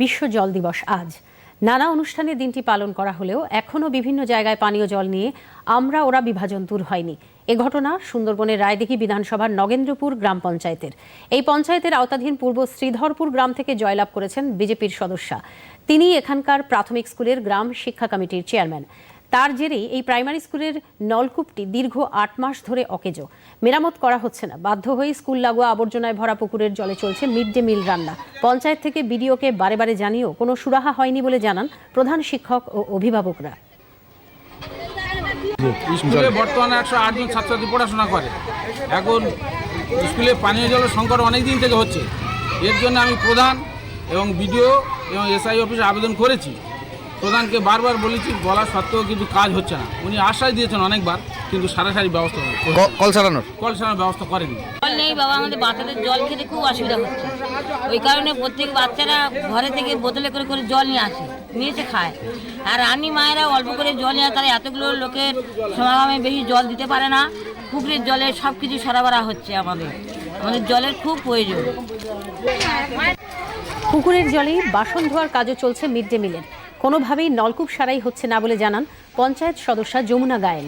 বিশ্ব জল দিবস আজ। নানা অনুষ্ঠানে দিনটি পালন করা হলেও এখনও বিভিন্ন জায়গায় পানীয় জল নিয়ে আমরা ওরা বিভাজন দূর হয়নি। এ ঘটনা সুন্দরবনের রায়দিঘি বিধানসভার নগেন্দ্রপুর গ্রাম পঞ্চায়েতের। এই পঞ্চায়েতের আওতাধীন পূর্ব শ্রীধরপুর গ্রাম থেকে জয়লাভ করেছেন বিজেপির সদস্যা। তিনি এখানকার প্রাথমিক স্কুলের গ্রাম শিক্ষা কমিটির চেয়ারম্যান। তার জেরেই এই প্রাইমারি স্কুলের নলকূপটি দীর্ঘ আট মাস ধরে অকেজ। মেরামত করা হচ্ছে না। বাধ্য হয়ে স্কুল লাগোয়া আবর্জনায় ভরা পুকুরের জলে চলছে মিড ডে মিল রান্না। পঞ্চায়েত থেকে বিডিওকে বারে বারে জানিয়েও কোনো সুরাহা হয়নি বলে জানান প্রধান শিক্ষক ও অভিভাবকরা। স্কুলে বর্তমানে একশো আটজন ছাত্রছাত্রী পড়াশোনা করে। এখন স্কুলে পানীয় জলের সংকট অনেক দিন থেকে হচ্ছে। এর জন্য আমি প্রধান এবং বিডিও এবং এসআই অফিসে আবেদন করেছি। প্রধানকে বারবার বলেছি বলা সত্ত্বেও কিন্তু কাজ হচ্ছে না। উনি আশ্বাস দিয়েছেন অনেকবার কিন্তু সারাসারি ব্যবস্থা কল সারানোর কল সারানোর ব্যবস্থা করেনি। জল নেই বাবা আমাদের বাচ্চাদের জল খেতে খুব অসুবিধা হচ্ছে। ওই কারণে প্রত্যেক বাচ্চারা ঘরে থেকে বোতলে করে করে জল নিয়ে আসে নিয়ে এসে খায়। আর রানী মায়েরা অল্প করে জল নিয়ে তারা এতগুলো লোকের সমাগমে বেশি জল দিতে পারে না। পুকুরের জলে সব কিছু সরবরাহ হচ্ছে আমাদের। আমাদের জলের খুব প্রয়োজন। পুকুরের জলেই বাসন ধোয়ার কাজও চলছে মিড ডে মিলের। কোনোভাবেই নলকূপ সারাই হচ্ছে না বলে জানান পঞ্চায়েত সদস্যা যমুনা গায়েন।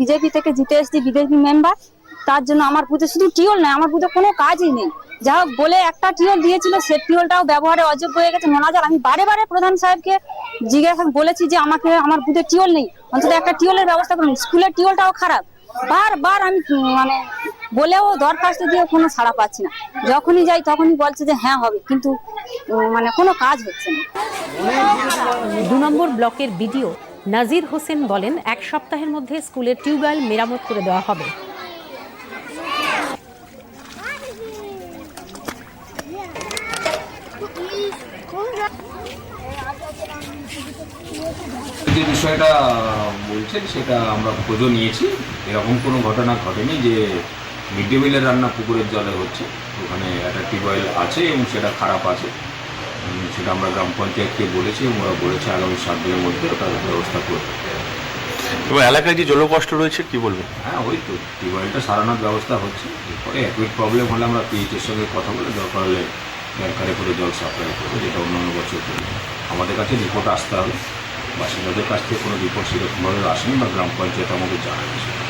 বিজেপি থেকে জিতে এসেছি বিজেপি মেম্বার তার জন্য আমার বুথে শুধু টিওল নয় আমার বুথে কোনো কাজই নেই। যা হোক বলে একটা টিওল দিয়েছিল সে টিওলটাও ব্যবহারে অযোগ্য হয়ে গেছে। নোনা জল আমি বারে বারে প্রধান সাহেবকে জিজ্ঞাসা বলেছি যে আমাকে আমার বুথে টিওল নেই। অন্তত একটা টিওলের ব্যবস্থা করুন। স্কুলের টিওলটাও খারাপ। বারবার আমি মানে বলেও দরখাস্ত দিয়ে কোনো ছাড়া পাচ্ছি না। যখনই যাই তখনই বলছে যে হ্যাঁ হবে, কিন্তু মানে কোনো কাজ হচ্ছে না। দু নম্বর ব্লকের বিডিও নাজির হোসেন বলেন, এক সপ্তাহের মধ্যে স্কুলের টিউবওয়েল মেরামত করে দেওয়া হবে। যে বিষয়টা বলছেন সেটা আমরা খোঁজও নিয়েছি। এরকম কোনো ঘটনা ঘটেনি যে মিড ডে মিলের রান্না পুকুরের জলে হচ্ছে ওখানে একটা টিউবওয়েল আছে এবং সেটা খারাপ আছে। সেটা আমরা গ্রাম পঞ্চায়েতকে বলেছি এবং ওরা বলেছে আগামী সাত দিনের মধ্যে ওটা ব্যবস্থা করবে। এবং এলাকায় যে জলকষ্ট রয়েছে কি বলবেন? হ্যাঁ ওই তো। টিউবওয়েলটা সারানোর ব্যবস্থা হচ্ছে। এরপরে অ্যাকুইট প্রবলেম হলে আমরা পিএইচের সঙ্গে কথা বলে দরকার হলে ট্যাঙ্কারে করে জল সাপ্লাই করবে যেটা অন্যান্য বছর করি। আমাদের কাছে রিপোর্ট আসতে হবে। বাসিন্দাদের কাছ থেকে কোনো রিপোর্ট সেরকমভাবে আসেনি বা গ্রাম পঞ্চায়েত আমাদের জানায়নি সেটা।